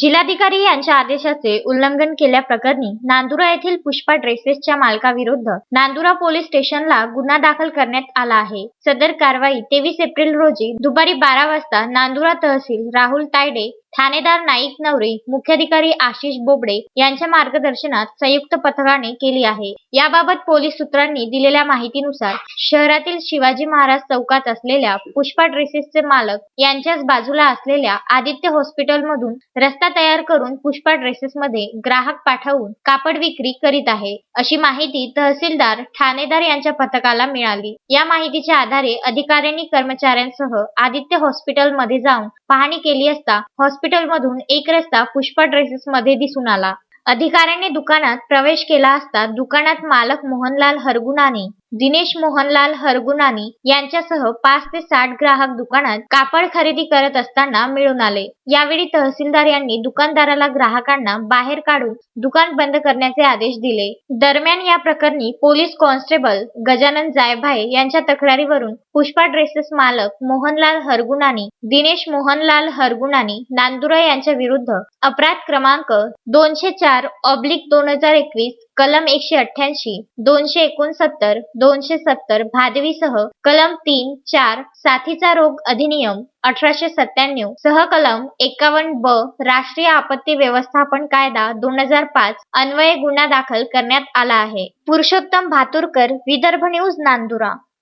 जिल्हाधिकारी यांच्या आदेशाचे उल्लंघन केल्याप्रकरणी नांदुरा येथील पुष्पा ड्रेसेसच्या मालकाविरुद्ध नांदुरा पोलीस स्टेशनला गुन्हा दाखल करण्यात आला आहे. सदर कारवाई तेवीस एप्रिल रोजी दुपारी बारा वाजता नांदुरा तहसील राहुल तायडे ठाणेदार नाईक नवरे मुख्याधिकारी आशिष बोबडे यांच्या मार्गदर्शनात संयुक्त पथकाने केली आहे. याबाबत पोलीस सूत्रांनी दिलेल्या माहितीनुसार शहरातील शिवाजी महाराज चौकात असलेल्या पुष्पा ड्रेसेसचे मालक यांच्याच बाजूला असलेल्या आदित्य हॉस्पिटलमधून रस्ता तयार करून पुष्पा ड्रेसेसमध्ये ग्राहक पाठवून कापड विक्री करीत आहे अशी माहिती तहसीलदार ठाणेदार यांच्या पथकाला मिळाली. या माहितीच्या आधारे अधिकाऱ्यांनी कर्मचाऱ्यांसह आदित्य हॉस्पिटलमध्ये जाऊन पाहणी केली असता हॉस्पिटलमधून एक रस्ता पुष्पा ड्रेसेसमध्ये दिसून आला. अधिकाऱ्यांनी दुकानात प्रवेश केला असता दुकानात मालक मोहनलाल हरगुणाने दिनेश मोहनलाल हरगुणानी यांच्यासह पाच ते साठ ग्राहक दुकानात कापड खरेदी करत असताना मिळून आले. यावेळी तहसीलदार यांनी दुकानदाराला ग्राहकांना बाहेर काढून दुकान बंद करण्याचे आदेश दिले. दरम्यान या प्रकरणी पोलीस कॉन्स्टेबल गजानन जायभाये यांच्या तक्रारीवरून पुष्पा ड्रेसेस मालक मोहनलाल हरगुणानी दिनेश मोहनलाल हरगुणानी नांदुरा यांच्या विरुद्ध अपराध क्रमांक दोनशे चार ऑब्लिक दोन हजार एकवीस कलम एकशे अठ्ठ्याऐंशी दोनशे एकोणसत्तर दोनशे सत्तर भादवीसह कलम तीन चार साथीचा रोग अधिनियम अठराशे सत्त्याण्णव सह कलम एकावन्न ब राष्ट्रीय आपत्ती व्यवस्थापन कायदा दोन हजार पाच अन्वये गुन्हा दाखल करण्यात आला आहे. पुरुषोत्तम भातुरकर विदर्भ न्यूज नांदुरा.